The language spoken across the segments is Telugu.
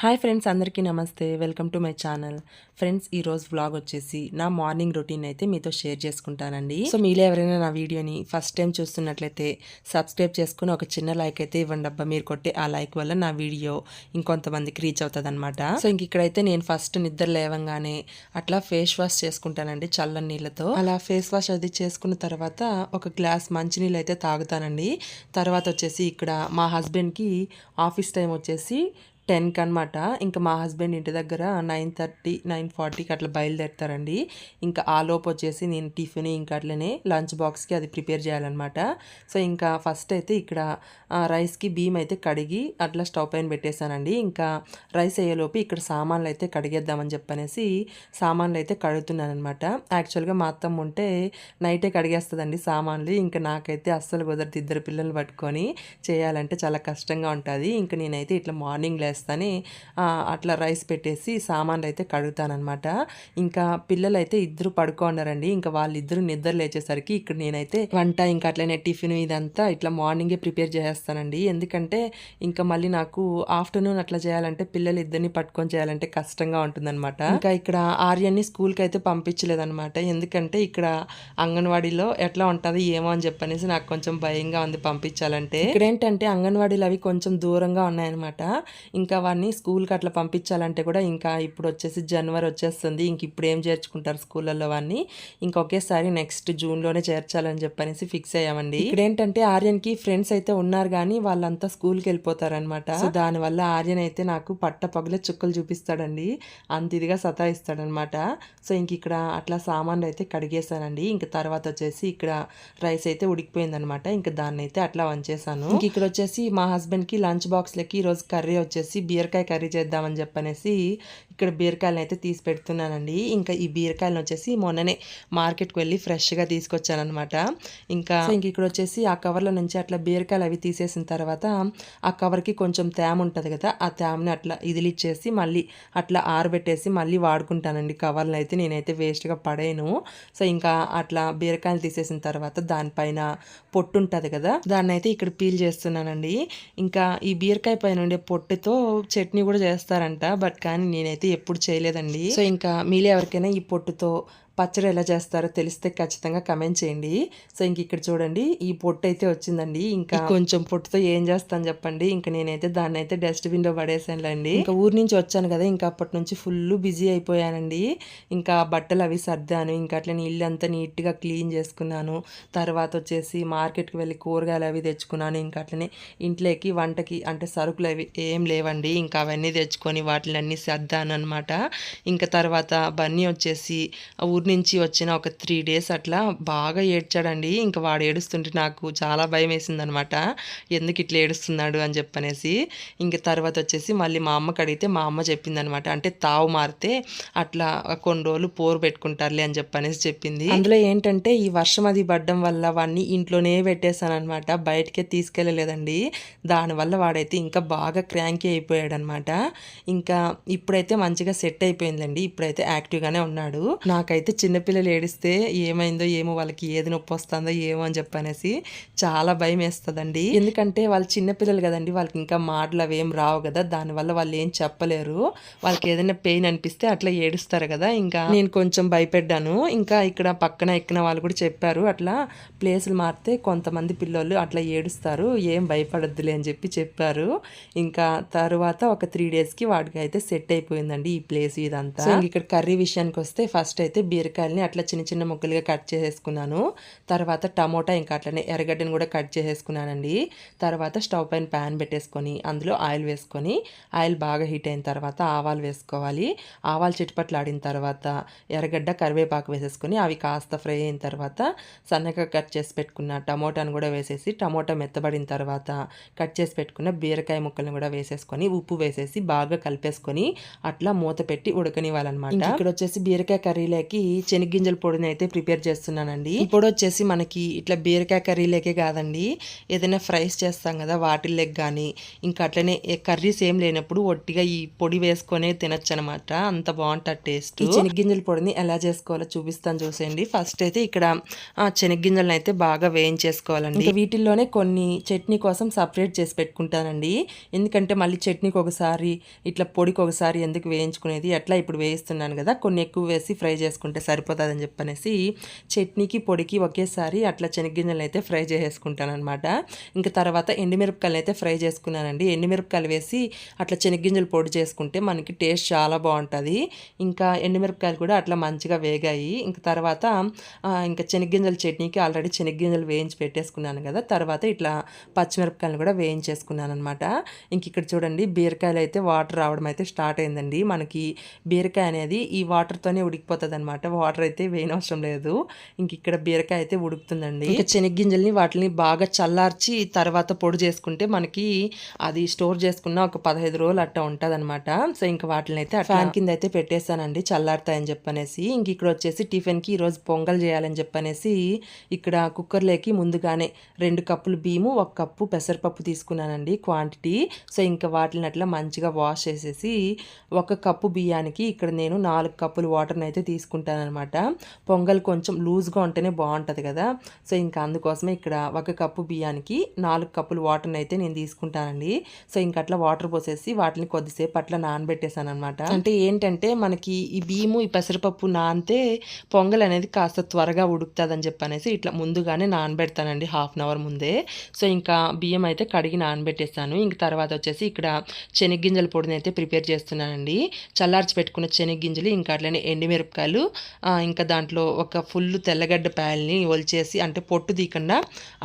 హాయ్ ఫ్రెండ్స్ అందరికీ నమస్తే. Welcome to my channel friends ఈ రోజు వ్లాగ్ వచ్చేసి నా మార్నింగ్ రొటీన్ అయితే మీతో షేర్ చేసుకుంటానండి. సో మీలో ఎవరైనా నా వీడియోని ఫస్ట్ టైం చూస్తున్నట్లయితే సబ్స్క్రైబ్ చేసుకుని ఒక చిన్న లైక్ అయితే ఇవ్వండి అబ్బా. మీరు కొట్టే ఆ లైక్ వల్ల నా వీడియో ఇంకొంతమందికి రీచ్ అవుతుంది అనమాట సో ఇంక ఇక్కడైతే నేను ఫస్ట్ నిద్ర లేవంగానే అట్లా ఫేస్ వాష్ చేసుకుంటానండి చల్లని నీళ్ళతో. అలా ఫేస్ వాష్ అది చేసుకున్న తర్వాత ఒక గ్లాస్ మంచినీళ్ళు అయితే తాగుతానండి. తర్వాత వచ్చేసి ఇక్కడ మా హస్బెండ్కి ఆఫీస్ టైం వచ్చేసి టెన్కి అనమాట ఇంకా మా హస్బెండ్ ఇంటి దగ్గర నైన్ థర్టీ నైన్ ఫార్టీకి అట్లా బయలుదేరుతారండి. ఇంకా ఆ లోపు వచ్చేసి నేను టిఫిన్ ఇంకా అట్లనే లంచ్ బాక్స్కి అది ప్రిపేర్ చేయాలన్నమాట. సో ఇంకా ఫస్ట్ అయితే ఇక్కడ రైస్కి బియ్యం అయితే కడిగి అట్లా స్టవ్ పైన పెట్టేశానండి. ఇంకా రైస్ అయ్యేలోపు ఇక్కడ సామాన్లు అయితే కడిగేద్దామని చెప్పనేసి సామాన్లు అయితే కడుగుతున్నాను అనమాట యాక్చువల్గా మా అత్తమ్మ ఉంటే నైటే కడిగేస్తుందండి సామాన్లు. ఇంకా నాకైతే అస్సలు కుదరదు ఇద్దరు పిల్లలు పట్టుకొని. చేయాలంటే చాలా కష్టంగా ఉంటుంది. ఇంకా నేనైతే ఇట్లా మార్నింగ్ లేస్తాను. చేస్తాని. అట్లా రైస్ పెట్టేసి సామాన్లు అయితే కడుగుతానమాట ఇంకా పిల్లలు అయితే ఇద్దరు పడుకోన్నారండి ఇంకా వాళ్ళిద్దరు నిద్ర లేచేసరికి ఇక్కడ నేనైతే వంట ఇంకా అట్లనే టిఫిన్ ఇదంతా ఇట్లా మార్నింగే ప్రిపేర్ చేస్తానండి. ఎందుకంటే ఇంకా మళ్ళీ నాకు ఆఫ్టర్నూన్ అట్లా చేయాలంటే పిల్లలు ఇద్దరిని పట్టుకొని చేయాలంటే కష్టంగా ఉంటుందన్నమాట. ఇంకా ఇక్కడ ఆర్యన్ని స్కూల్కి అయితే పంపించలేదన్నమాట. ఎందుకంటే ఇక్కడ అంగన్వాడీలో ఎట్లా ఉంటుంది ఏమో అని చెప్పనేసి నాకు కొంచెం భయంగా ఉంది పంపించాలంటే. ఇక్కడ ఏంటంటే అంగన్వాడీలు అవి కొంచెం దూరంగా ఉన్నాయన్నమాట. ఇంకా ఇంకా వాడిని స్కూల్కి అట్లా పంపించాలంటే కూడా ఇంకా ఇప్పుడు వచ్చేసి జనవరి వచ్చేస్తుంది. ఇంక ఇప్పుడు ఏం చేర్చుకుంటారు స్కూళ్ళల్లో వాడిని ఇంకా ఒకేసారి నెక్స్ట్ జూన్లోనే చేర్చాలని చెప్పనేసి ఫిక్స్ అయ్యామండి. ఇక్కడేంటంటే ఆర్యన్కి ఫ్రెండ్స్ అయితే ఉన్నారు కానీ వాళ్ళంతా స్కూల్కి వెళ్ళిపోతారనమాట. సో దానివల్ల ఆర్యన్ అయితే నాకు పట్ట పగలే చుక్కలు చూపిస్తాడండి. అంత ఇదిగా సతాయిస్తాడనమాట. సో ఇంక ఇక్కడ అట్లా సామాన్లు అయితే కడిగేశానండి. ఇంక తర్వాత వచ్చేసి ఇక్కడ రైస్ అయితే ఉడికిపోయిందనమాట. ఇంకా దాన్ని అయితే అట్లా వంచేసాను ఇంక ఇక్కడ వచ్చేసి మా హస్బెండ్కి లంచ్ బాక్స్లకి ఈరోజు కర్రీ వచ్చేసి బీరకాయ కర్రీ చేద్దామని చెప్పనేసి ఇక్కడ బీరకాయలను అయితే తీసి పెడుతున్నానండి. ఇంకా ఈ బీరకాయలను వచ్చేసి మొన్ననే మార్కెట్కి వెళ్ళి ఫ్రెష్గా తీసుకొచ్చానమాట ఇంకా ఇంకా ఇంక ఇక్కడ వచ్చేసి ఆ కవర్లో నుంచి అట్లా బీరకాయలు అవి తీసేసిన తర్వాత ఆ కవర్కి కొంచెం తేమ ఉంటుంది కదా ఆ తేమని అట్లా ఇదిలిచ్చేసి మళ్ళీ అట్లా ఆరబెట్టేసి మళ్ళీ వాడుకుంటానండి. కవర్లు అయితే నేనైతే వేస్ట్గా పడేను సో ఇంకా అట్లా బీరకాయలు తీసేసిన తర్వాత దానిపైన పొట్టు ఉంటుంది కదా దాన్ని అయితే ఇక్కడ పీల్ చేస్తున్నానండి. ఇంకా ఈ బీరకాయ పైన ఉండే పొట్టుతో చట్నీ కూడా చేస్తారంట. బట్ కానీ నేనైతే ఎప్పుడు చేయలేదండి. సో ఇంకా మీలో ఎవరికైనా ఈ పొట్టుతో పచ్చడి ఎలా చేస్తారో తెలిస్తే ఖచ్చితంగా కమెంట్ చేయండి. సో ఇంక ఇక్కడ చూడండి ఈ పొట్టు అయితే వచ్చిందండి. ఇంకా కొంచెం పొట్టుతో ఏం చేస్తాను చెప్పండి. ఇంకా నేనైతే దాన్ని అయితే డస్ట్బిన్లో పడేసానులేండి. ఇంకా ఊరి నుంచి వచ్చాను కదా ఇంకా అప్పటి నుంచి ఫుల్ బిజీ అయిపోయానండి. ఇంకా బట్టలు అవి సర్దాను. ఇంకా అట్లనే ఇల్లు అంతా నీట్గా క్లీన్ చేసుకున్నాను. తర్వాత వచ్చేసి మార్కెట్కి వెళ్ళి కూరగాయలు అవి తెచ్చుకున్నాను. ఇంకా అట్లనే ఇంట్లోకి వంటకి అంటే సరుకులు అవి ఏం లేవండి. ఇంకా అవన్నీ తెచ్చుకొని వాటిని అన్ని సర్దాను అనమాట ఇంకా తర్వాత బన్నీ వచ్చేసి ఊరి నుంచి వచ్చిన ఒక త్రీ డేస్ అట్లా బాగా ఏడ్చాడండి. ఇంకా వాడు ఏడుస్తుంటే నాకు చాలా భయం వేసిందనమాట. ఎందుకు ఇట్లా ఏడుస్తున్నాడు అని చెప్పనేసి. ఇంకా తర్వాత వచ్చేసి మళ్ళీ మా అమ్మకి అడిగితే మా అమ్మ చెప్పిందనమాట. అంటే తావు మారితే అట్లా కొన్ని రోజులు పోరు పెట్టుకుంటారులే అని చెప్పనేసి చెప్పింది. అందులో ఏంటంటే ఈ వర్షం అది పడ్డం వల్ల వాడిని ఇంట్లోనే పెట్టేశానమాట బయటకే తీసుకెళ్ళలేదండి. దానివల్ల వాడైతే ఇంకా బాగా క్రాంకీ అయిపోయాడనమాట. ఇంకా ఇప్పుడైతే మంచిగా సెట్ అయిపోయిందండి. ఇప్పుడైతే యాక్టివ్గానే ఉన్నాడు. నాకైతే చిన్నపిల్లలు ఏడిస్తే ఏమైందో ఏమో వాళ్ళకి ఏది నొప్పి వస్తుందో ఏమో అని చెప్పనేసి చాలా భయం వేస్తుందండి. ఎందుకంటే వాళ్ళు చిన్నపిల్లలు కదండి వాళ్ళకి ఇంకా మాటలు అవి ఏం రావు కదా దానివల్ల వాళ్ళు ఏం చెప్పలేరు. వాళ్ళకి ఏదైనా పెయిన్ అనిపిస్తే అట్లా ఏడుస్తారు కదా. ఇంకా నేను కొంచెం భయపెడ్డాను. ఇంకా ఇక్కడ పక్కన ఎక్కిన వాళ్ళు కూడా చెప్పారు అట్లా ప్లేసులు మారితే కొంతమంది పిల్లలు అట్లా ఏడుస్తారు ఏం భయపడద్దులే అని చెప్పి చెప్పారు. ఇంకా తర్వాత ఒక త్రీ డేస్కి వాడికి అయితే సెట్ అయిపోయిందండి ఈ ప్లేస్ ఇదంతా. ఇక్కడ కర్రీ విషయానికి వస్తే ఫస్ట్ అయితే బీరకాయలని అట్లా చిన్న చిన్న ముక్కలుగా కట్ చేసేసుకున్నాను. తర్వాత టమోటా ఇంకా అట్లనే ఎర్రగడ్డని కూడా కట్ చేసేసుకున్నానండి. తర్వాత స్టవ్ పైన ప్యాన్ పెట్టేసుకొని అందులో ఆయిల్ వేసుకొని ఆయిల్ బాగా హీట్ అయిన తర్వాత ఆవాలు వేసుకోవాలి. ఆవాలు చిటిపట్లాడిన తర్వాత ఎర్రగడ్డ కరివేపాకు వేసేసుకొని అవి కాస్త ఫ్రై అయిన తర్వాత సన్నగా కట్ చేసి పెట్టుకున్న టమోటాను కూడా వేసేసి టమోటా మెత్తబడిన తర్వాత కట్ చేసి పెట్టుకున్న బీరకాయ ముక్కలను కూడా వేసేసుకొని ఉప్పు వేసేసి బాగా కలిపేసుకొని అట్లా మూత పెట్టి ఉడకనివ్వాలన్నమాట. ఇక్కడ వచ్చేసి బీరకాయ కర్రీలోకి శనగ్గింజల పొడిని అయితే ప్రిపేర్ చేస్తున్నానండి. ఈ పొడి వచ్చేసి మనకి ఇట్లా బీరకాయ కర్రీలేకే కాదండి. ఏదైనా ఫ్రైస్ చేస్తాం కదా వాటిల్లోకి కానీ ఇంకా అట్లనే కర్రీస్ ఏం లేనప్పుడు ఒట్టిగా ఈ పొడి వేసుకొనే తినొచ్చు అనమాట అంత బాగుంటుంది టేస్ట్. ఈ శనగ్గింజల పొడిని ఎలా చేసుకోవాలో చూపిస్తాను చూసేయండి. ఫస్ట్ అయితే ఇక్కడ ఆ, శనగ్గింజలను అయితే బాగా వేయించేసుకోవాలండి. వీటిల్లోనే కొన్ని చట్నీ కోసం సపరేట్ చేసి పెట్టుకుంటానండి. ఎందుకంటే మళ్ళీ చట్నీకి ఒకసారి ఇట్లా పొడికి ఒకసారి ఎందుకు వేయించుకునేది ఎట్లా ఇప్పుడు వేయిస్తున్నాను కదా కొన్ని ఎక్కువ వేసి ఫ్రై చేసుకుంటే సరిపోతుందని చెప్పనేసి చట్నీకి పొడికి ఒకేసారి అట్లా శనగ్గింజలను అయితే ఫ్రై చేసేసుకుంటాను అనమాట ఇంకా తర్వాత ఎండుమిరపకాయలు అయితే ఫ్రై చేసుకున్నానండి. ఎండుమిరపకాయలు వేసి అట్లా శనగ్గింజలు పొడి చేసుకుంటే మనకి టేస్ట్ చాలా బాగుంటుంది. ఇంకా ఎండుమిరపకాయలు కూడా అట్లా మంచిగా వేగాయి. ఇంకా తర్వాత ఇంకా శనగ్గింజల చట్నీకి ఆల్రెడీ శనగ్గింజలు వేయించి పెట్టేసుకున్నాను కదా. తర్వాత ఇట్లా పచ్చిమిరపకాయలు కూడా వేయించేసుకున్నాను అనమాట ఇంక ఇక్కడ చూడండి బీరకాయలు అయితే వాటర్ రావడం అయితే స్టార్ట్ అయిందండి. మనకి బీరకాయ అనేది ఈ వాటర్తోనే ఉడికిపోతుంది అనమాట వాటర్ అయితే వేయనవసరం లేదు. ఇంక ఇక్కడ బీరకాయ అయితే ఉడుకుతుందండి. ఇంకా శనగ్గింజల్ని వాటిని బాగా చల్లార్చి తర్వాత పొడి చేసుకుంటే మనకి అది స్టోర్ చేసుకున్న ఒక పదహైదు రోజులు అట్లా ఉంటుంది అనమాట సో ఇంకా వాటిని అయితే ఫ్యాన్ కింద అయితే పెట్టేశానండి చల్లారుతాయని చెప్పనేసి. ఇంక ఇక్కడ వచ్చేసి టిఫిన్కి ఈరోజు పొంగల్ చేయాలని చెప్పనేసి ఇక్కడ కుక్కర్లోకి ముందుగానే రెండు కప్పులు బియ్యము ఒక కప్పు పెసరపప్పు తీసుకున్నానండి క్వాంటిటీ. సో ఇంకా వాటిని అట్లా మంచిగా వాష్ చేసేసి ఒక కప్పు బియ్యానికి ఇక్కడ నేను నాలుగు కప్పులు వాటర్ని అయితే అనమాట పొంగల్ కొంచెం లూజ్గా ఉంటేనే బాగుంటుంది కదా. సో ఇంకా అందుకోసమే ఇక్కడ ఒక కప్పు బియ్యానికి నాలుగు కప్పులు వాటర్ని అయితే నేను తీసుకుంటానండి. సో ఇంకా అట్లా వాటర్ పోసేసి వాటిని కొద్దిసేపు అట్లా నానబెట్టేశాను అనమాట అంటే ఏంటంటే మనకి ఈ బియ్యము ఈ పెసరపప్పు నానితే పొంగల్ అనేది కాస్త త్వరగా ఉడుకుతుంది అని చెప్పనేసి ఇట్లా ముందుగానే నానబెడతానండి హాఫ్ అన్ అవర్ ముందే. సో ఇంకా బియ్యం అయితే కడిగి నానబెట్టేస్తాను ఇంక తర్వాత వచ్చేసి ఇక్కడ శనగ్గింజల పొడిని అయితే ప్రిపేర్ చేస్తున్నానండి. చల్లార్చి పెట్టుకున్న శనగ్గింజలు ఇంకా అట్లనే ఎండుమిరపకాయలు ఇంకా దాంట్లో ఒక ఫుల్ తెల్లగడ్డ పాయల్ని ఒలిచేసి అంటే పొట్టు తీయకుండా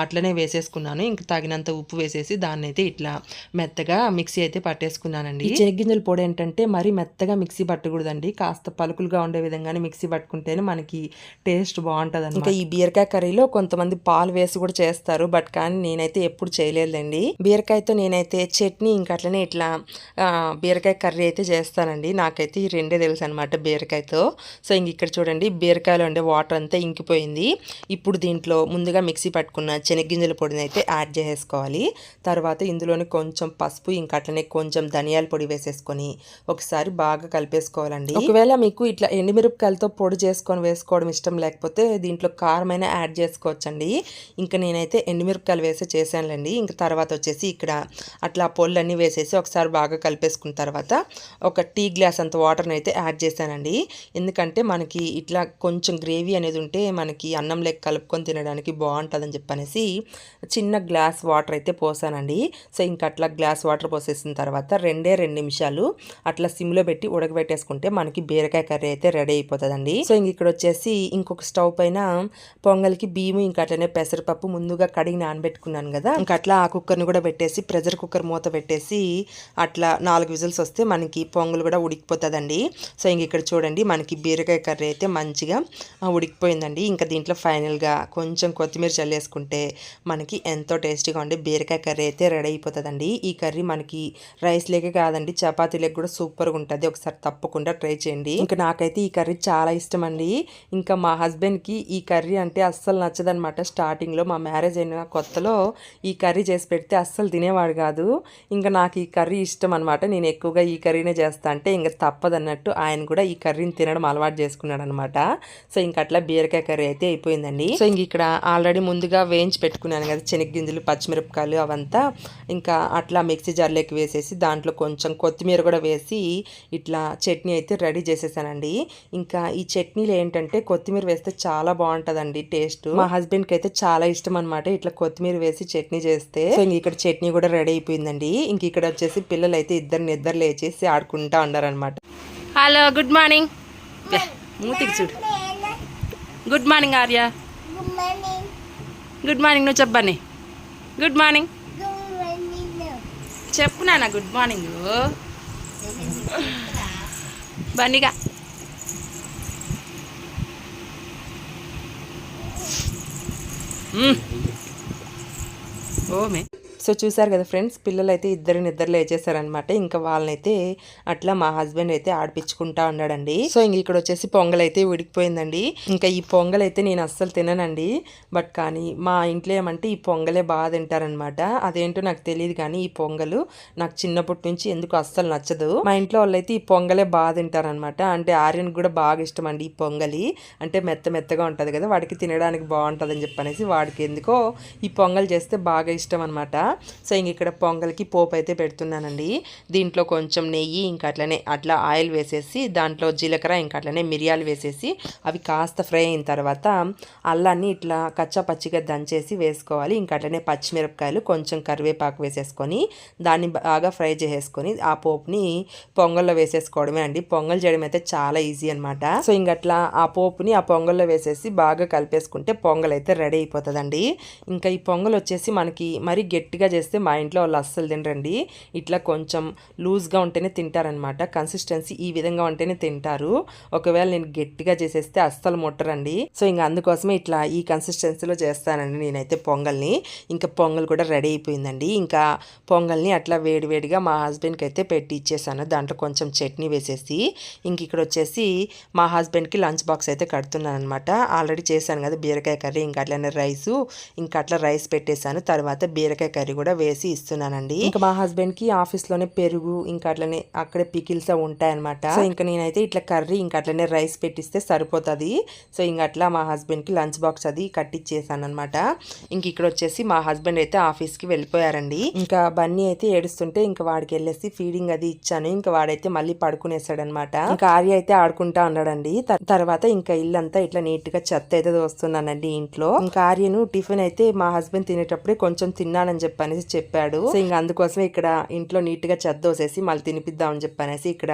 అట్లనే వేసేసుకున్నాను. ఇంకా తగినంత ఉప్పు వేసేసి దాన్ని అయితే ఇట్లా మెత్తగా మిక్సీ అయితే పట్టేసుకున్నానండి. ఈ శనగ్గింజల పొడి ఏంటంటే మరీ మెత్తగా మిక్సీ పట్టకూడదండి. కాస్త పలుకులుగా ఉండే విధంగానే మిక్సీ పట్టుకుంటేనే మనకి టేస్ట్ బాగుంటుంది ఇంకా ఈ బీరకాయ కర్రీలో కొంతమంది పాలు వేసి కూడా చేస్తారు బట్ కానీ నేనైతే ఎప్పుడు చేయలేదండి బీరకాయతో నేనైతే చట్నీ ఇంకా అట్లనే ఇట్లా బీరకాయ కర్రీ అయితే చేస్తానండి. నాకైతే ఈ రెండే తెలుసు అనమాట బీరకాయతో. సో ఇంక ఇక్కడ చూడండి బీరకాయలో ఉండే వాటర్ అంతా ఇంకిపోయింది. ఇప్పుడు దీంట్లో ముందుగా మిక్సీ పట్టుకున్న శనగ్గింజల పొడిని అయితే యాడ్ చేసేసుకోవాలి. తర్వాత ఇందులోనే కొంచెం పసుపు ఇంకా అట్లనే కొంచెం ధనియాల పొడి వేసేసుకొని ఒకసారి బాగా కలిపేసుకోవాలండి. ఒకవేళ మీకు ఇట్లా ఎండుమిరపకాయలతో పొడి చేసుకొని వేసుకోవడం ఇష్టం లేకపోతే దీంట్లో కారమైన యాడ్ చేసుకోవచ్చండి. ఇంకా నేనైతే ఎండుమిరపకాయలు వేసి చేశానులేండి. ఇంకా తర్వాత వచ్చేసి ఇక్కడ అట్లా పొళ్ళన్నీ వేసేసి ఒకసారి బాగా కలిపేసుకున్న తర్వాత ఒక టీ గ్లాస్ అంత వాటర్ని అయితే యాడ్ చేశానండి. ఎందుకంటే మనకి ఇట్లా కొంచెం గ్రేవీ అనేది ఉంటే మనకి అన్నం లెక్క కలుపుకొని తినడానికి బాగుంటుందని చెప్పనేసి చిన్న గ్లాస్ వాటర్ అయితే పోసానండి. సో ఇంకా అట్లా గ్లాస్ వాటర్ పోసేసిన తర్వాత రెండే రెండు నిమిషాలు అట్లా సిమ్లో పెట్టి ఉడకబెట్టేసుకుంటే మనకి బీరకాయ కర్రీ అయితే రెడీ అయిపోతుందండి. సో ఇంక ఇక్కడ వచ్చేసి ఇంకొక స్టవ్ పైన పొంగల్కి బియ్యం ఇంకా అట్లనే పెసరపప్పు ముందుగా కడిగి నానబెట్టుకున్నాను కదా. ఇంకా అట్లా ఆ కుక్కర్ని కూడా పెట్టేసి ప్రెషర్ కుక్కర్ మూత పెట్టేసి అట్లా నాలుగు విజిల్స్ వస్తే మనకి పొంగల్ కూడా ఉడికిపోతుందండి. సో ఇంక ఇక్కడ చూడండి మనకి బీరకాయ కర్రీ అయితే మంచిగా ఉడికిపోయిందండి. ఇంకా దీంట్లో ఫైనల్గా కొంచెం కొత్తిమీర చల్లేసుకుంటే మనకి ఎంతో టేస్టీగా ఉండే బీరకాయ కర్రీ అయితే రెడీ అయిపోతుందండి. ఈ కర్రీ మనకి రైస్ లేకే కాదండి చపాతీలకు కూడా సూపర్గా ఉంటుంది. ఒకసారి తప్పకుండా ట్రై చేయండి. ఇంకా నాకైతే ఈ కర్రీ చాలా ఇష్టం అండి ఇంకా మా హస్బెండ్కి ఈ కర్రీ అంటే అస్సలు నచ్చదనమాట స్టార్టింగ్లో మా మ్యారేజ్ అయిన కొత్తలో ఈ కర్రీ చేసి పెడితే అస్సలు తినేవాడు కాదు. ఇంకా నాకు ఈ కర్రీ ఇష్టం అనమాట నేను ఎక్కువగా ఈ కర్రీనే చేస్తా అంటే ఇంకా తప్పదన్నట్టు ఆయన కూడా ఈ కర్రీని తినడం అలవాటు చేసుకున్నాడు. అనమాట సో ఇంకా అట్లా బీరకాయ కర్రీ అయితే అయిపోయిందండి. సో ఇంక ఇక్కడ ఆల్రెడీ ముందుగా వేయించి పెట్టుకున్నాను కదా శనగ్గింజలు పచ్చిమిరపకాయలు అవంతా. ఇంకా అట్లా మిక్సీ జార్లోకి వేసేసి దాంట్లో కొంచెం కొత్తిమీర కూడా వేసి ఇట్లా చట్నీ అయితే రెడీ చేసేసానండి. ఇంకా ఈ చట్నీలో ఏంటంటే కొత్తిమీర వేస్తే చాలా బాగుంటుందండి టేస్ట్. మా హస్బెండ్కి అయితే చాలా ఇష్టం అనమాట ఇట్లా కొత్తిమీర వేసి చట్నీ చేస్తే. సో ఇంక ఇక్కడ చట్నీ కూడా రెడీ అయిపోయిందండి. ఇంక ఇక్కడ వచ్చేసి పిల్లలు అయితే ఇద్దరు నిద్ర లేచేసి ఆడుకుంటా ఉన్నారనమాట హలో గుడ్ మార్నింగ్. మూతికి చూడు. Good morning Arya good morning నువ్వు చెప్పని. గుడ్ మార్నింగ్ చెప్పు నాన్న గుడ్ మార్నింగ్ బండిగా ఓమే సో చూసారు కదా ఫ్రెండ్స్ పిల్లలు అయితే ఇద్దరు నిద్ర లేచేసారనమాట ఇంకా వాళ్ళనైతే అట్లా మా హస్బెండ్ అయితే ఆడిపించుకుంటా ఉన్నాడండి. సో ఇంక ఇక్కడ వచ్చేసి పొంగల్ అయితే ఉడికిపోయిందండి. ఇంకా ఈ పొంగల్ అయితే నేను అస్సలు తిననండి. బట్ కానీ మా ఇంట్లో ఏమంటే ఈ పొంగలే బాగా తింటారనమాట అదేంటో నాకు తెలియదు కానీ ఈ పొంగలు నాకు చిన్నప్పటి నుంచి ఎందుకు అస్సలు నచ్చదు. మా ఇంట్లో వాళ్ళైతే ఈ పొంగలే బాగా తింటారనమాట అంటే ఆర్యన్ కూడా బాగా ఇష్టం అండి ఈ పొంగలి. అంటే మెత్త మెత్తగా ఉంటుంది కదా వాడికి తినడానికి బాగుంటుందని చెప్పనేసి వాడికి ఎందుకో ఈ పొంగల్ చేస్తే బాగా ఇష్టం అనమాట సో ఇంక ఇక్కడ పొంగల్కి పోపు అయితే పెడుతున్నానండి. దీంట్లో కొంచెం నెయ్యి ఇంకా అట్లనే అట్లా ఆయిల్ వేసేసి దాంట్లో జీలకర్ర ఇంకా అట్లనే మిరియాలు వేసేసి అవి కాస్త ఫ్రై అయిన తర్వాత అల్లాన్ని ఇట్లా కచ్చా పచ్చిగా దంచేసి వేసుకోవాలి. ఇంకా అట్లనే పచ్చిమిరపకాయలు కొంచెం కరివేపాకు వేసేసుకొని దాన్ని బాగా ఫ్రై చేసేసుకొని ఆ పోపుని పొంగల్లో వేసేసుకోవడమే అండి. పొంగల్ చేయడం అయితే చాలా ఈజీ అనమాట సో ఇంకట్లా ఆ పోపుని ఆ పొంగల్లో వేసేసి బాగా కలిపేసుకుంటే పొంగల్ అయితే రెడీ అయిపోతుందండి. ఇంకా ఈ పొంగల్ వచ్చేసి మనకి మరీ గట్టిగా చేస్తే మా ఇంట్లో వాళ్ళు అస్సలు తినరండి. ఇట్లా కొంచెం లూజ్గా ఉంటేనే తింటారనమాట కన్సిస్టెన్సీ ఈ విధంగా ఉంటేనే తింటారు. ఒకవేళ నేను గట్టిగా చేసేస్తే అస్సలు ముట్టరండి. సో ఇంకా అందుకోసమే ఇట్లా ఈ కన్సిస్టెన్సీలో చేస్తానండి నేనైతే పొంగల్ని. ఇంకా పొంగల్ కూడా రెడీ అయిపోయిందండి. ఇంకా పొంగల్ని అట్లా వేడివేడిగా మా హస్బెండ్కి అయితే పెట్టి ఇచ్చేసాను. దాంట్లో కొంచెం చట్నీ వేసేసి ఇంక ఇక్కడ వచ్చేసి మా హస్బెండ్కి లంచ్ బాక్స్ అయితే కడుతున్నాను అనమాట ఆల్రెడీ చేశాను కదా బీరకాయ కర్రీ ఇంకా అట్లనే రైసు ఇంకా అట్లా రైస్ పెట్టేశాను. తర్వాత బీరకాయ కర్రీ కూడా వేసి ఇస్తున్నానండి. ఇంకా మా హస్బెండ్కి ఆఫీస్లోనే పెరుగు ఇంకా అట్లనే అక్కడే పికిల్స్ ఉంటాయన్నమాట. సో ఇంకా నేనైతే ఇట్లా కర్రీ ఇంకా అట్లనే రైస్ పెట్టిస్తే సరిపోతుంది. సో ఇంకా అట్లా మా హస్బెండ్కి లంచ్ బాక్స్ అది కట్టిచ్చేసాను అనమాట ఇంక ఇక్కడ వచ్చేసి మా హస్బెండ్ అయితే ఆఫీస్కి వెళ్ళిపోయారండి. ఇంకా బన్నీ అయితే ఏడుస్తుంటే ఇంకా వాడికి వెళ్ళేసి ఫీడింగ్ అది ఇచ్చాను. ఇంకా వాడైతే మళ్ళీ పడుకునేసాడనమాట ఇంకా ఆర్య అయితే ఆడుకుంటా ఉన్నాడండి. తర్వాత ఇంకా ఇల్లంతా ఇట్లా నీట్గా చెత్త అయితే దోస్తున్నానండి ఇంట్లో. ఇంకా ఆర్యను టిఫిన్ అయితే మా హస్బెండ్ తినేటప్పుడే కొంచెం తిన్నానని చెప్పనేసి చెప్పాడు. సో ఇంకా అందుకోసమే ఇక్కడ ఇంట్లో నీట్గా చెత్త దోసేసి మళ్ళీ తినిపిద్దామని చెప్పనేసి ఇక్కడ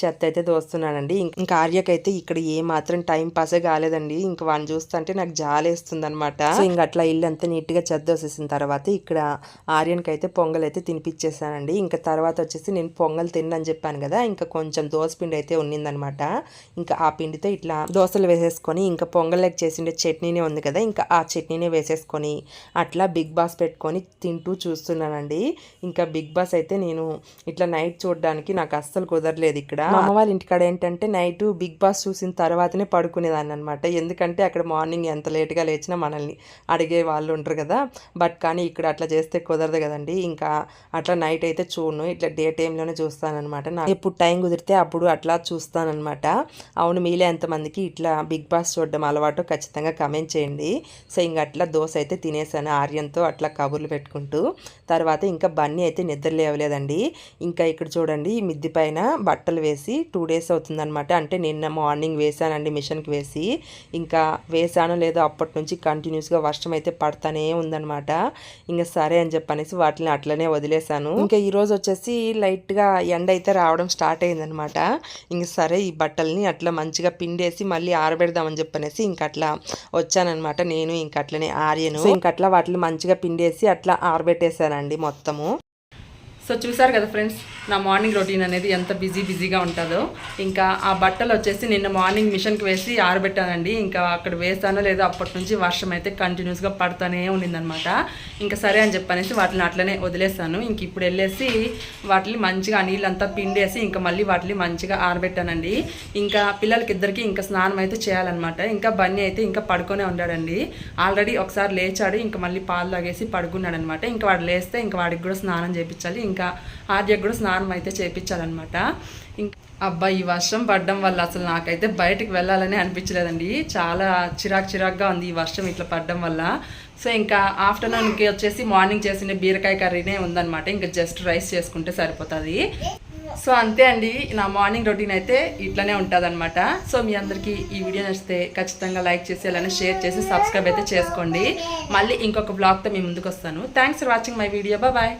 చెత్త అయితే దోస్తున్నానండి. ఇంకా ఆర్యకైతే ఇక్కడ ఏ మాత్రం టైం పాసే కాలేదండి. ఇంకా వాడిని చూస్తుంటే నాకు జాలేస్తుంది అనమాట సో ఇంకా అట్లా ఇల్లు అంతా నీట్గా చెత్త దోసేసిన తర్వాత ఇక్కడ ఆర్యన్కి అయితే పొంగల్ అయితే తినిపించేసానండి ఇంకా తర్వాత వచ్చేసి నేను పొంగల్ తిన్నాను చెప్పాను కదా ఇంకా కొంచెం దోస పిండి అయితే ఉన్నిందనమాట ఇంకా ఆ పిండితో ఇట్లా దోశలు వేసేసుకొని ఇంకా పొంగల్ లెక్క చేసిండే చట్నీనే ఉంది కదా ఇంకా ఆ చట్నీనే వేసేసుకొని అట్లా బిగ్ బాస్ పెట్టుకొని తింటూ చూస్తున్నానండి. ఇంకా బిగ్ బాస్ అయితే నేను ఇట్లా నైట్ చూడడానికి నాకు అస్సలు కుదరలేదు ఇక్కడ. అమ్మ వాళ్ళ ఇంటికాడ ఏంటంటే నైట్ బిగ్ బాస్ చూసిన తర్వాతనే పడుకునేదాన్ని అనమాట ఎందుకంటే అక్కడ మార్నింగ్ ఎంత లేట్గా లేచినా మనల్ని అడిగే వాళ్ళు ఉంటారు కదా. బట్ కానీ ఇక్కడ అట్లా చేస్తే కుదరదు కదండి. ఇంకా అట్లా నైట్ అయితే చూడను. ఇట్లా డే టైంలోనే చూస్తానమాట నాకు ఎప్పుడు టైం కుదిరితే అప్పుడు అట్లా చూస్తానన్నమాట. అవును మీలే ఎంతమందికి ఇట్లా బిగ్ బాస్ చూడడం అలవాటు ఖచ్చితంగా కమెంట్ చేయండి. సో ఇంకా అట్లా దోశ అయితే తినేసాను. ఆర్యంతో అట్లా కబుర్లు పెట్టుకుంటూ తర్వాత ఇంకా బన్నీ అయితే నిద్ర లేవలేదండి. ఇంకా ఇక్కడ చూడండి ఈ మిద్ది పైన బట్టలు వేసి టూ డేస్ అవుతుందన్నమాట. అంటే నిన్న మార్నింగ్ వేసానండి మిషన్కి వేసి. ఇంకా వేసానో లేదో అప్పటి నుంచి కంటిన్యూస్గా వర్షం అయితే పడతానే ఉందన్నమాట. ఇంకా సరే అని చెప్పనేసి వాటిని అట్లనే వదిలేశాను. ఇంకా ఈరోజు వచ్చేసి లైట్గా ఎండ అయితే రావడం స్టార్ట్ అయిందనమాట ఇంకా సరే ఈ బట్టల్ని అట్లా మంచిగా పిండేసి మళ్ళీ ఆరబెడదామని చెప్పనేసి ఇంక అట్లా వచ్చానమాట నేను ఇంక అట్లనే ఆర్యను. ఇంక అట్లా వాటిని మంచిగా పిండేసి అట్లా ఆరబెట్టేశానండి మొత్తము. సో చూసారు కదా ఫ్రెండ్స్ నా మార్నింగ్ రొటీన్ అనేది ఎంత బిజీ బిజీగా ఉంటుందో. ఇంకా ఆ బట్టలు వచ్చేసి నిన్న మార్నింగ్ మిషన్కి వేసి ఆరబెట్టానండి. ఇంకా అక్కడ వేస్తానో లేదో అప్పటి నుంచి వర్షం అయితే కంటిన్యూస్గా పడుతూనే ఉండిందనమాట ఇంకా సరే అని చెప్పనేసి వాటిని అట్లనే వదిలేస్తాను ఇంక ఇప్పుడు వెళ్ళేసి వాటిని మంచిగా నీళ్ళంతా పిండేసి ఇంకా మళ్ళీ వాటిని మంచిగా ఆరబెట్టానండి. ఇంకా పిల్లలకి ఇద్దరికి ఇంకా స్నానం అయితే చేయాలన్నమాట. ఇంకా బన్నీ అయితే ఇంకా పడుకొనే ఉన్నాడండి ఆల్రెడీ ఒకసారి లేచాడు. ఇంకా మళ్ళీ పాలు తాగేసి పడుకున్నాడు అనమాట ఇంకా వాడు లేస్తే ఇంకా వాడికి కూడా స్నానం చేయించాలి ఇంకా ఆర్యకు కూడా స్నానం అయితే చేయించాలన్నమాట ఇంకా అబ్బా ఈ వర్షం పడడం వల్ల అసలు నాకైతే బయటికి వెళ్ళాలని అనిపించలేదండి. చాలా చిరాక్ చిరాక్గా ఉంది ఈ వర్షం ఇట్లా పడడం వల్ల. సో ఇంకా ఆఫ్టర్నూన్కి వచ్చేసి మార్నింగ్ చేసిన బీరకాయ కర్రీనే ఉందన్నమాట. ఇంకా జస్ట్ రైస్ చేసుకుంటే సరిపోతుంది. సో అంతే అండి. నా మార్నింగ్ రొటీన్ అయితే ఇట్లానే ఉంటుంది సో మీ అందరికీ ఈ వీడియో నచ్చితే ఖచ్చితంగా లైక్ చేసి అలానే షేర్ చేసి సబ్స్క్రైబ్ అయితే చేసుకోండి. మళ్ళీ ఇంకొక బ్లాగ్తో మీ ముందుకు వస్తాను thanks for watching my video bye